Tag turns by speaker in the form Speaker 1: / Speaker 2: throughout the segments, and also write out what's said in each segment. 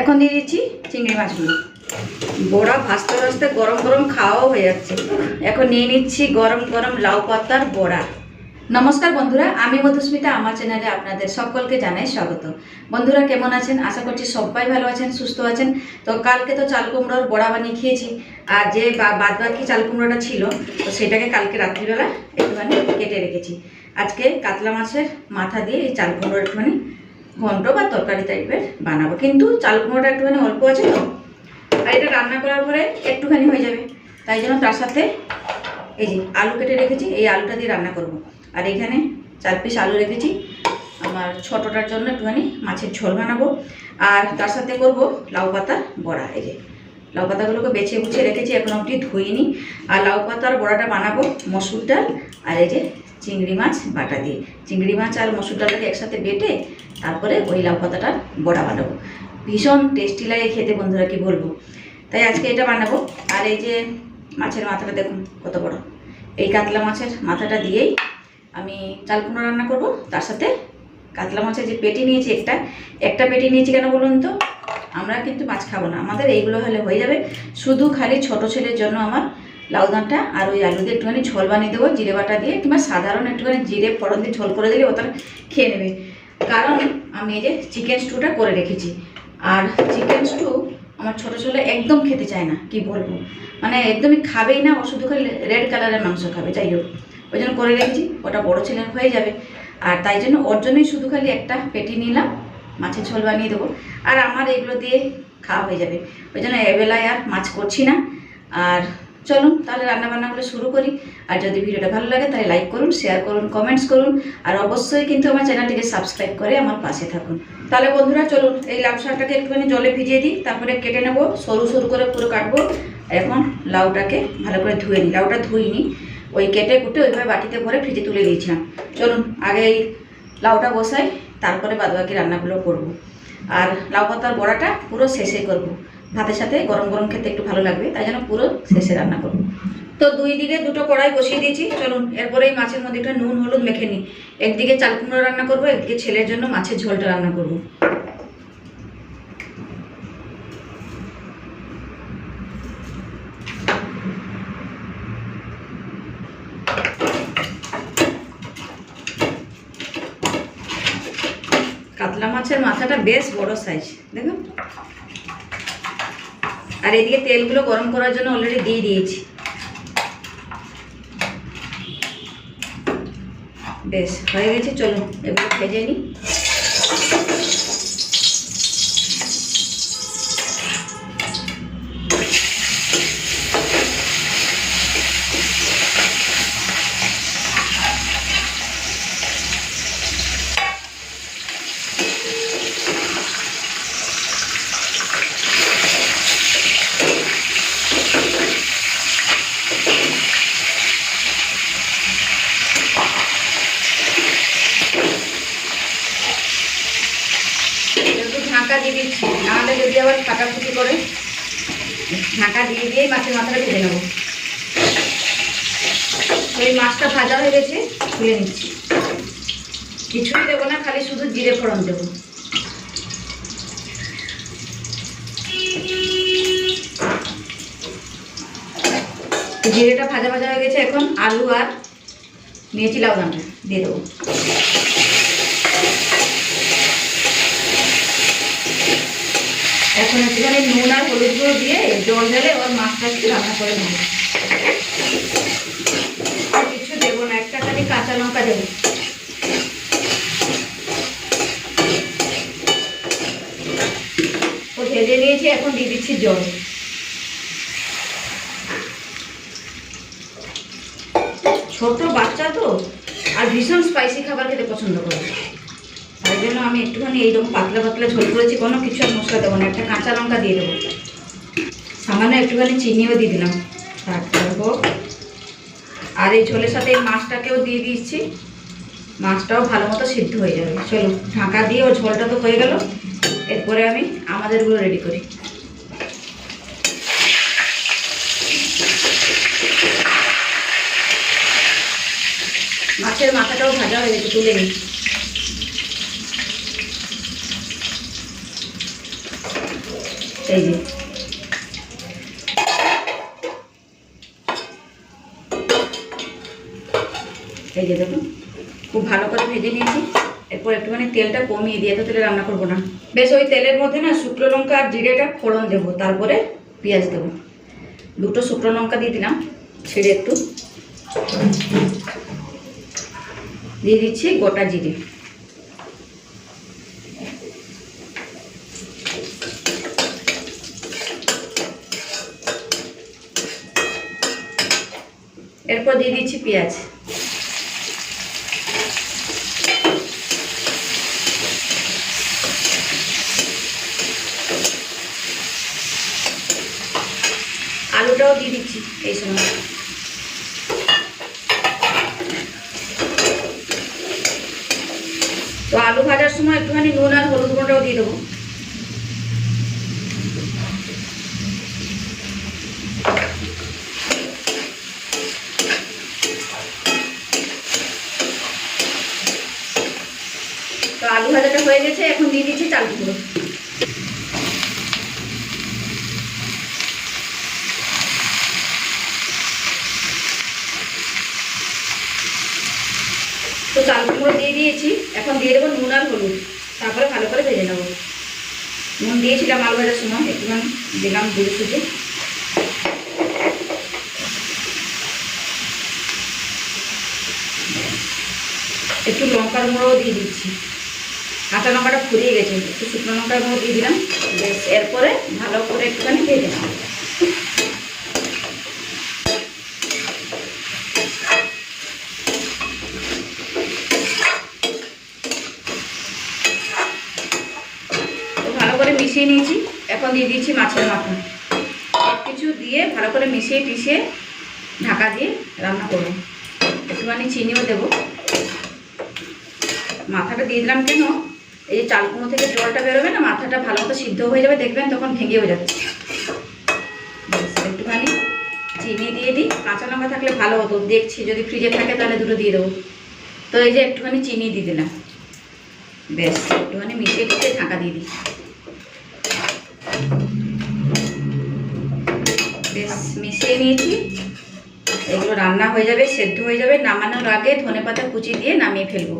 Speaker 1: এখন দিয়ে দিচ্ছি চিংড়ি মাছগুলো। বড়া ভাজতে ভাজতে গরম গরম খাওয়াও হয়ে যাচ্ছে। এখন নিয়ে নিচ্ছি গরম গরম লাউ পাতার বড়া। নমস্কার বন্ধুরা, আমি মধুস্মিতা, আমার চ্যানেলে আপনাদের সকলকে জানাই স্বাগত। বন্ধুরা, কেমন আছেন? আশা করছি সবাই ভালো আছেন, সুস্থ আছেন। তো কালকে তো চাল কুমড়োর বড়া বানিয়ে খেয়েছি। আর যে বাদ বাকি চাল কুমড়োটা ছিল, তো সেটাকে কালকে রাত্রিবেলা একটুখানি কেটে রেখেছি। আজকে কাতলা মাছের মাথা দিয়ে এই চাল কুমড়ো একটুখানি ঘন্ট বা তরকারি টাইপের বানাবো। কিন্তু চাল কুমড়োটা একটুখানি অল্প আছে তো, আর এটা রান্না করার পরে একটুখানি হয়ে যাবে। তাই জন্য তার সাথে এই যে আলু কেটে রেখেছি, এই আলুটা দিয়ে রান্না করব। আর এখানে চার পিস আলু রেখেছি। আমার ছোটোটার জন্য একটুখানি মাছের ঝোল বানাবো। আর তার সাথে করব লাউ পাতা বড়া। এই যে লাউ পাতাগুলোকে বেছে বুছে রেখেছি, এখন অবধি ধুইনি। আর লাউ পাতার বড়াটা বানাবো, মসুর ডাল আর এই যে চিংড়ি মাছ বাটা দিয়ে। চিংড়ি মাছ আর মসুর ডালটাকে একসাথে বেটে তারপরে ওই লাউ পাতাটার বড়া বানাবো। ভীষণ টেস্টি লাগে খেতে বন্ধুরা, কি বলব? তাই আজকে এটা বানাবো। আর এই যে মাছের মাথাটা দেখুন, কত বড়। এই কাতলা মাছের মাথাটা দিয়েই আমি চাল কুমড়ো রান্না করব। তার সাথে কাতলা মাছের যে পেটি নিয়েছি একটা একটা পেটি নিয়েছি কেন বলুন তো? আমরা কিন্তু মাছ খাব না। আমাদের এইগুলো হলে হয়ে যাবে। শুধু খালি ছোট ছেলের জন্য আমার লাউ ডাঁটা আর ওই আলু দিয়ে একটুখানি ঝোল বানিয়ে দেবো, জিরে বাটা দিয়ে, কিংবা সাধারণ একটুখানি জিরে ফোড়ন দিয়ে ঝোল করে দিলে ও তার খেয়ে নেবে। কারণ আমি এই যে চিকেন স্টুটা করে রেখেছি। আর চিকেন স্টু আমার ছোটো ছেলে একদম খেতে চায় না, কি বলব? মানে একদমই খাবেই না, ও শুধু খালি রেড কালারের মাংস খাবে, যাই হোক। ওই জন্য করে রেখেছি, ওটা বড় ছেলের হয়ে যাবে। আর তাই জন্য ওর জন্যই শুধু খালি একটা পেটি নিলাম, মাছের ঝোল বানিয়ে দেবো। আর আমার এগুলো দিয়ে খাওয়া হয়ে যাবে। ওই জন্য এবেলায় আর মাছ করছি না। আর চলুন, তাহলে রান্নাবান্নাগুলো শুরু করি। আর যদি ভিডিওটা ভালো লাগে, তাহলে লাইক করুন শেয়ার করুন কমেন্টস করুন। আর অবশ্যই কিন্তু আমার চ্যানেলটিকে সাবস্ক্রাইব করে আমার পাশে থাকুন। তাহলে বন্ধুরা, চলুন, এই লাউ শাকটাকে একটুখানি জলে ভিজিয়ে দিই, তারপরে কেটে নেব, সরু সরু করে পুরো কাটবো। এখন লাউটাকে ভালো করে ধুয়ে নিই, লাউটা ধুইনি। ওই কেটে কুটে ওইভাবে বাটিতে ভরে ফ্রিজে তুলে দিয়েছিলাম। চলুন, আগে এই লাউটা বসাই, তারপরে বাদবাকি রান্নাগুলো করব। আর লাউ পাতার বড়াটা পুরো শেষে করব। ভাতের সাথে গরম গরম খেতে একটু ভালো লাগবে, তাই জন্য পুরো শেষে রান্না করব। তো দুই দিকে দুটো কড়াই বসিয়ে দিয়েছি, চলুন এরপরে এই মাছের মধ্যে একটা নুন, হলুদ মেখে নিই একদিকে চাল কুমড়ো রান্না করব, একদিকে ছেলের জন্য মাছের ঝোলটা রান্না করব। কাতলা মাছের মাথাটা বেশ বড় সাইজ দেখুন আর এদিকে তেলগুলো গরম করার জন্য অলরেডি দিয়ে দিয়েছি। বেশ, হয়ে গেছে, চলুন, এগুলো ভেজে নিই একটু ঢাকা দিয়ে দিচ্ছি। নাহলে যদি আবার ফাঁকা ফাটাফুটি করে, ঢাকা দিয়ে দিয়েই মাছের মাথাটা ভেজে নেব। এই মাছটা ভাজা হয়ে গেছে, তুলে নিচ্ছি। কিছুই দেবো না, খালি শুধু জিরে ফোড়ন দেবো। জিরেটা ভাজা ভাজা হয়ে গেছে, এখন আলু আর নিয়েছি লাউডানটা দিয়ে দেবো। এখন একটুখানি নুন আর হলুদ গুঁড়ো দিয়ে জল ঢেলে ওর মাছটা একটু রান্না করে নেব। কিছু দেবো না, একটা খালি কাঁচা লঙ্কা দেবো। ও ভেজে নিয়েছি, এখন দিয়ে দিচ্ছি জল। ছোট বাচ্চা তো, আর ভীষণ স্পাইসি খাবার খেতে পছন্দ করে। জন্য আমি একটুখানি এইরকম পাতলা পাতলা ঝোল করেছি, কোনো কিছু আর মশলা দেবো না, একটা কাঁচা লঙ্কা দিয়ে দেবো। সামান্য একটুখানি চিনিও দিয়ে দিলাম। তারপর আর এই ঝোলের সাথে এই মাছটাকেও দিয়ে দিচ্ছি মাছটাও ভালো মতো সিদ্ধ হয়ে যাবে। চলো, ঢাকা দিয়ে ও ঝোলটা তো হয়ে গেল। এরপরে আমি আমাদেরগুলো রেডি করি। মাছের মাথাটাও ভাজা হয়ে গেছে, তুলে নিই। এই যে। এই যে দেখুন, খুব ভালো করে ভেজে নিয়েছি। এরপর একটুখানি তেলটা কমিয়ে দিয়ে তো তেলে রান্না করব না। বেশ, ওই তেলের মধ্যে না শুকনো লঙ্কা আর জিরেটা ফোড়ন দেবো, তারপরে পেঁয়াজ দেবো। দুটো শুকনো লঙ্কা দিয়ে দিলাম, ছেড়ে একটু। দিয়ে দিচ্ছি গোটা জিরে। এরপর দিয়ে দিচ্ছি পেঁয়াজ। আলুটাও দিয়ে দিচ্ছি এই সময়। তো আলু ভাজার সময় একটুখানি নুন আর হলুদ গুঁড়োটাও দিয়ে দেবো তো আলু ভাজাটা হয়ে গেছে এখন দিয়ে দিচ্ছি চাল গুঁড়ো তো চাল কুমড়ো দিয়ে দিয়েছি এখন দিয়ে দেবো নুন আর হলুদ। তারপরে ভালো করে ভেজে নেব। নুন দিয়েছিলাম আলু ভাজার সময়, একটুখানি দিলাম বুঝে সুঝে একটু লঙ্কার গুঁড়োও দিয়ে দিচ্ছি। কাঁচা লঙ্কাটা ফুরিয়ে গেছে, একটু শুকনো লঙ্কার গুঁড়ো দিয়ে দিলাম। এরপরে ভালো করে একটুখানি ভেজে নেব তো ভালো করে মিশিয়ে নিয়েছি। এখন দিয়ে দিয়েছি মাছের মাথা সব কিছু দিয়ে ভালো করে মিশিয়ে টিশিয়ে ঢাকা দিয়ে রান্না করব। একটুখানি চিনিও দেবো। মাথাটা দিয়ে দিলাম কেন? এই যে চাল কুমড়ো থেকে জলটা বেরোবে না, মাথাটা ভালো মতো সিদ্ধ হয়ে যাবে, দেখবেন তখন ভেঙেও যাচ্ছে। একটুখানি চিনি দিয়ে দিই। কাঁচা লঙ্কা থাকলে ভালো হতো। দেখছি, যদি ফ্রিজে থাকে তাহলে দুটো দিয়ে দেবো। তো এই যে একটুখানি চিনি দিয়ে দিলাম। বেশ একটুখানি মিশিয়ে টিশিয়ে ঢাকা দিয়ে দিই বেশ মিশিয়ে নিয়েছি এগুলো রান্না হয়ে যাবে, সেদ্ধ হয়ে যাবে। নামানোর আগে ধনে পাতা কুচি দিয়ে নামিয়ে ফেলব।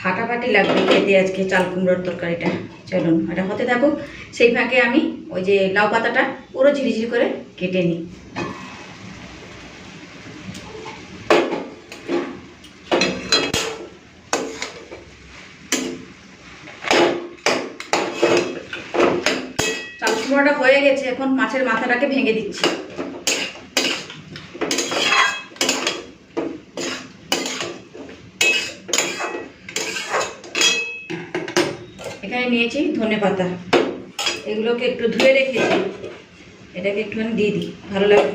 Speaker 1: ফাটাফাটি লাগবে খেতে আজকে চাল কুমড়োর তরকারিটা। চলুন, এটা হতে থাকুক। সেই ফাঁকে আমি ওই যে লাউ পাতাটা পুরো ঝিরিঝিরি করে কেটে নিই। চাল কুমড়োটা হয়ে গেছে, এখন মাছের মাথাটাকে ভেঙে দিচ্ছি এখানে নিয়েছি ধনে পাতা। এগুলোকে একটু ধুয়ে রেখেছি। এটাকে একটুখানি দিয়ে দিই, ভালো লাগবে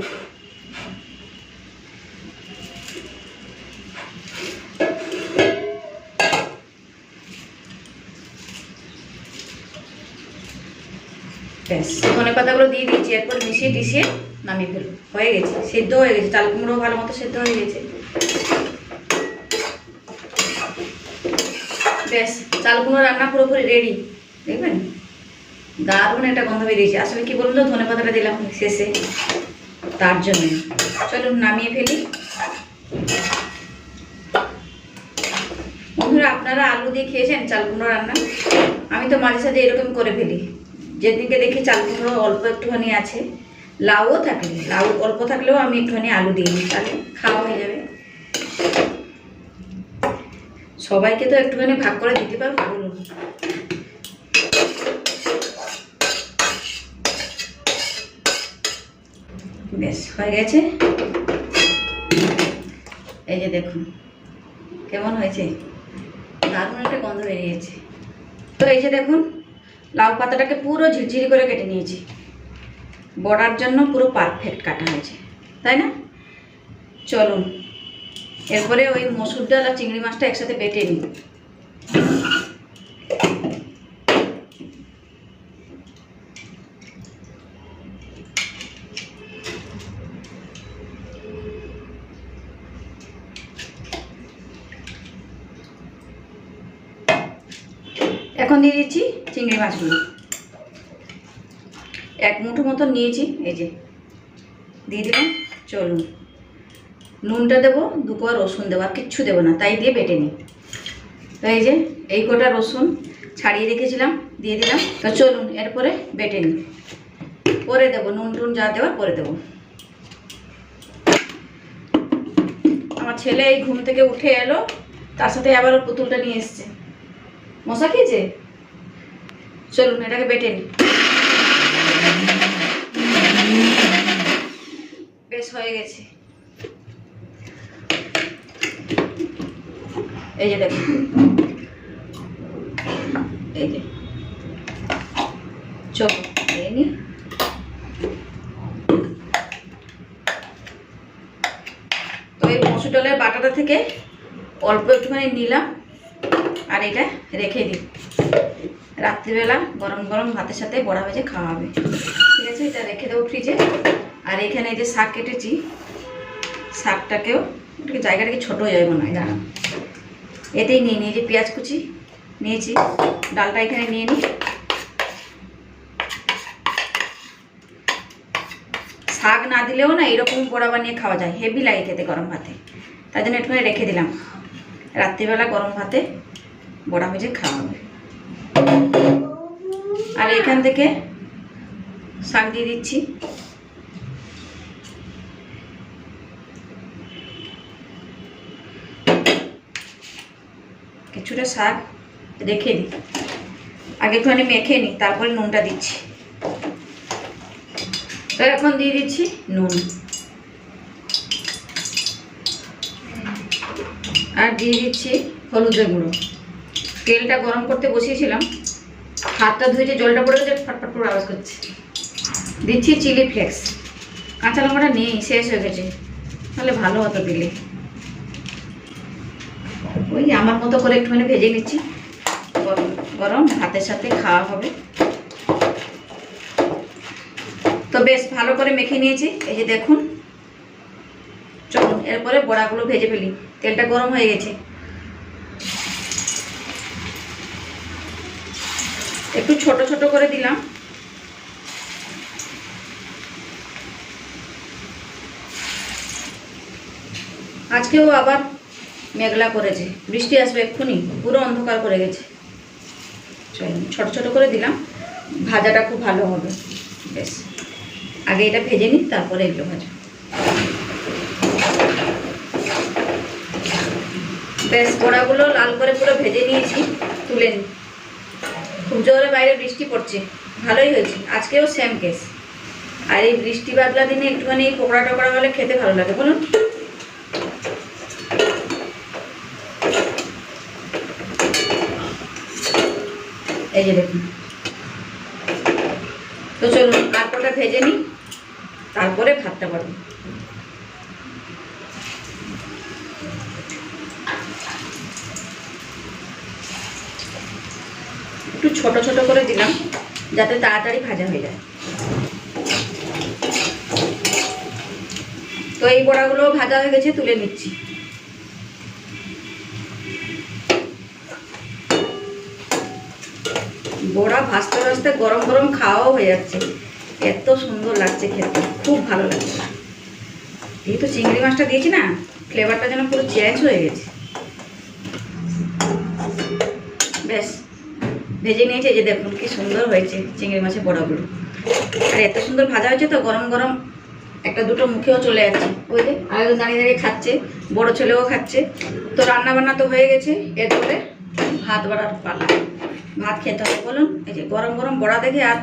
Speaker 1: ব্যাস, ধনে পাতাগুলো দিয়ে দিয়েছি, এরপর মিশিয়ে টিশিয়ে নামিয়ে ফেলব। হয়ে গেছে, সেদ্ধ হয়ে গেছে, চাল কুমড়ো ভালো মতো সেদ্ধ হয়ে গেছে। ব্যাস, চাল কুমড়ো রান্না পুরোপুরি রেডি দেখবেন? দারুণ একটা গন্ধ বেরিয়েছে। আসলে কি বলুন তো, ধনে পাতাটা দিলাম শেষে। তার জন্য। চলুন, নামিয়ে ফেলি। বন্ধুরা, আপনারা আলু দিয়ে খেয়েছেন চাল কুমড়ো রান্না? আমি তো মাঝে সাঝে এরকম করে ফেলি। যেদিনকে দেখি চাল কুমড়ো অল্প একটুখানি আছে, লাউও থাকে। লাউ অল্প থাকলেও আমি একটুখানি আলু দিয়ে দিই তাহলে খাওয়া হয়ে যাবে। সবাইকে তো একটুখানি ভাগ করে দিতে পারব, বলুন বেশ হয়ে গেছে। এই যে দেখুন, কেমন হয়েছে? দারুণ একটা গন্ধ বেরিয়েছে তো এই যে দেখুন, লাউ পাতাটাকে পুরো ঝিরঝিরি করে কেটে নিয়েছি। বড়ার জন্য পুরো পারফেক্ট কাটা হয়েছে, তাই না? চলুন, এরপরে ওই মসুর ডাল আর চিংড়ি মাছটা একসাথে বেটে নিই এখন দিয়ে দিচ্ছি চিংড়ি মাছগুলো। এক মুঠো মতো নিয়েছি, এই যে। দিয়ে দিলাম, চলুন। নুনটা দেবো, দু কোয়া রসুন দেবো, আর কিচ্ছু দেবো না, তাই দিয়ে বেটে নিই। তো এই যে, এই কটা রসুন ছাড়িয়ে রেখেছিলাম, দিয়ে দিলাম। তো চলুন, এরপরে বেটে নিই। পরে দেবো, নুন টুন যা দেওয়ার পরে দেবো। আমার ছেলে এই ঘুম থেকে উঠে এলো, তার সাথে আবার পুতুলটা নিয়ে এসছে। মশা খেয়েছে? চলুন এটাকে বেটে নিই বেশ, হয়ে গেছে। এই যে দেখুন এই যে। চলো এই নি। তো এই মসুর ডালের বাটাটা থেকে অল্প একটুখানি নিলাম, আর এটা রেখে দিই। রাত্রিবেলা গরম গরম ভাতের সাথে বড়া ভেজে খাওয়া হবে ঠিক আছে? এটা রেখে দেবো ফ্রিজে আর এখানে এই যে শাক কেটেছি, শাকটাকেও একটু জায়গাটা কি ছোটো হয়ে যাবে মনে হয় দাঁড়ান এতেই নিয়ে নিই যে পেঁয়াজ কুচি, নিয়েছি। ডালটা এখানে নিয়ে নিই। শাক না দিলেও না এরকম বড়া বানিয়ে খাওয়া যায় হেভি লাগে খেতে গরম ভাতে। তাই জন্য একটুখানি রেখে দিলাম। রাত্রিবেলা গরম ভাতে বড়া ভেজে খাওয়া হবে। এখান থেকে শাক দিয়ে দিচ্ছি। কিছুটা শাক রেখে দিই। আগে একটুখানি মেখে নিই, তারপরে নুনটা দিচ্ছি। তো এখন দিয়ে দিচ্ছি নুন। আর দিয়ে দিচ্ছি হলুদের গুঁড়ো। তেলটা গরম করতে বসিয়েছিলাম। হাতটা ধুয়েছে জলটা পড়ে গেছে, ফটফট করে আওয়াজ করছে। দিচ্ছি চিলি ফ্লেক্স। কাঁচা লঙ্কাটা নেই, শেষ হয়ে গেছে। তাহলে ভালো হতো দিলে। ওই আমার মতো করে একটুখানি ভেজে নিচ্ছি। গরম, ভাতের সাথে খাওয়া হবে। তো বেশ ভালো করে মেখে নিয়েছি। এই যে দেখুন। চলুন, এরপরে বড়াগুলো ভেজে ফেলি। তেলটা গরম হয়ে গেছে। একটু ছোট ছোট করে দিলাম। আজকেও আবার মেঘলা করেছে। বৃষ্টি আসবে এক্ষুনি, পুরো অন্ধকার করে গেছে। ছোট ছোট করে দিলাম, ভাজাটা খুব ভালো হবে। বেশ। আগে এটা ভেজে নিই, তারপরে এগুলো ভাজা বেশ, বড়াগুলো লাল করে পুরো ভেজে নিয়েছি, তুলে নিই। খুব জোরে বাইরে বৃষ্টি পড়ছে। ভালোই হয়েছে। আজকেও সেম কেস আর এই বৃষ্টি বাদলা দিনে একটুখানি পকোড়া টকোড়া হলে খেতে ভালো লাগে। বলুন। এই যে দেখুন। তো চলুন কটা ভেজে নিই। তারপরে ভাতটা পারব একটু ছোট ছোট করে দিলাম, যাতে তাড়াতাড়ি ভাজা হয়ে যায়। তো এই বড়াগুলো ভাজা হয়ে গেছে, তুলে নিচ্ছি। বড়া ভাজতে ভাজতে গরম গরম খাওয়াও হয়ে যাচ্ছে। এত সুন্দর লাগছে খেতে, খুব ভালো লাগছে। যেহেতু চিংড়ি মাছটা দিয়েছি না ফ্লেভারটা যেন পুরো চেঞ্জ হয়ে গেছে। বেশ। ভেজে নিয়েছে যে দেখুন কি সুন্দর হয়েছে চিংড়ি মাছের বড়াগুলো। আর এত সুন্দর ভাজা হয়েছে তো গরম গরম একটা দুটো মুখেও চলে যাচ্ছে। যে আর দাঁড়িয়ে দাঁড়িয়ে খাচ্ছে, বড় ছেলেও খাচ্ছে। তো রান্না বান্না তো হয়ে গেছে, এরপরে ভাত বাড়ার পালা। ভাত খেতে হবে, বলুন, এই যে গরম গরম বড়া দেখে আর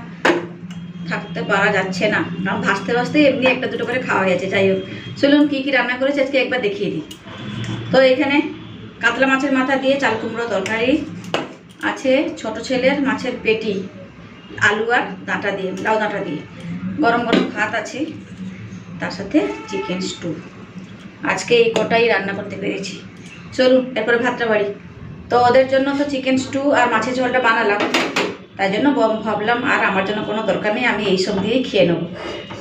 Speaker 1: থাকতে পারা যাচ্ছে না। কারণ ভাজতে ভাজতে এমনি একটা দুটো করে খাওয়া গেছে, যাই হোক। চলুন কী কী রান্না করেছে আজকে একবার দেখিয়ে দিই। তো এখানে কাতলা মাছের মাথা দিয়ে চাল কুমড়ো তরকারি আছে ছোট ছেলের মাছের পেটি, আলু আর ডাঁটা দিয়ে, লাউ ডাঁটা দিয়ে। গরম গরম ভাত আছে, তার সাথে চিকেন স্টু আজকে এই কটাই রান্না করতে পেরেছি। চলুন, এরপরে ভাতটা বাড়ি। তো ওদের জন্য তো চিকেন স্টু আর মাছের ঝোলটা বানালাম। তাই জন্য ভাবলাম, আর আমার জন্য কোনো দরকার নেই, আমি এই সব দিয়েই খেয়ে নেব।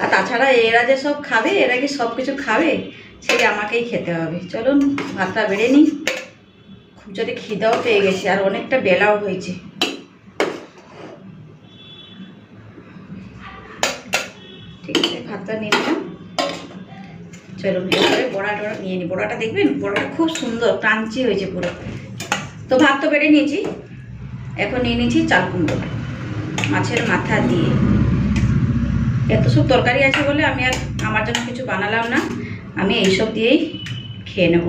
Speaker 1: আর তাছাড়া এরা যে সব খাবে, এরা কি সব কিছু খাবে, সেই আমাকেই খেতে হবে। চলুন, ভাতটা বেড়ে নিই। যদি খিদাও পেয়ে গেছে, আর অনেকটা বেলাও হয়েছে। ঠিক আছে, ভাতটা নিয়ে নিলাম। চলুন এবারে বড়া টড়া নিয়ে নিই বড়াটা দেখবেন? বড়াটা খুব সুন্দর, ক্রাঞ্চি হয়েছে পুরো। তো ভাত তো বেড়ে নিয়েছি। এখন নিয়ে নিয়েছি চাল কুমড়ো, মাছের মাথা দিয়ে। এত সব তরকারি আছে বলে আমি আর আমার জন্য কিছু বানালাম না। আমি এইসব দিয়েই খেয়ে নেব।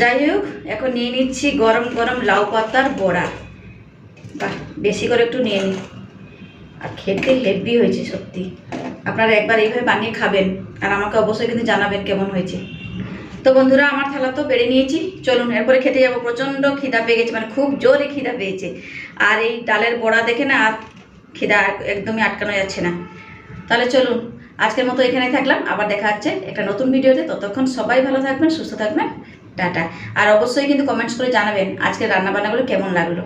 Speaker 1: যাই হোক, এখন নিয়ে নিচ্ছি গরম গরম লাউ পাতার বড়া। বাহ, বেশি করে একটু নিয়ে নিই আর খেতে হেভি হয়েছে সত্যি। আপনারা একবার এইভাবে বানিয়ে খাবেন আর আমাকে অবশ্যই কিন্তু জানাবেন কেমন হয়েছে। তো বন্ধুরা, আমার থালা তো বেড়ে নিয়েছি। চলুন, এরপরে খেতে যাব। প্রচণ্ড খিদা পেয়ে গেছে মানে খুব জোরে খিদা পেয়েছে। আর এই ডালের বড়া দেখে না আর খিদা একদমই আটকানো যাচ্ছে না। তাহলে চলুন, আজকের মতো এখানে থাকলাম। আবার দেখা হচ্ছে একটা নতুন ভিডিওতে। ততক্ষণ সবাই ভালো থাকবেন, সুস্থ থাকবেন। টাটা। আর অবশ্যই কিন্তু কমেন্টস করে জানাবেন আজকের রান্নাবান্নাগুলো কেমন লাগল।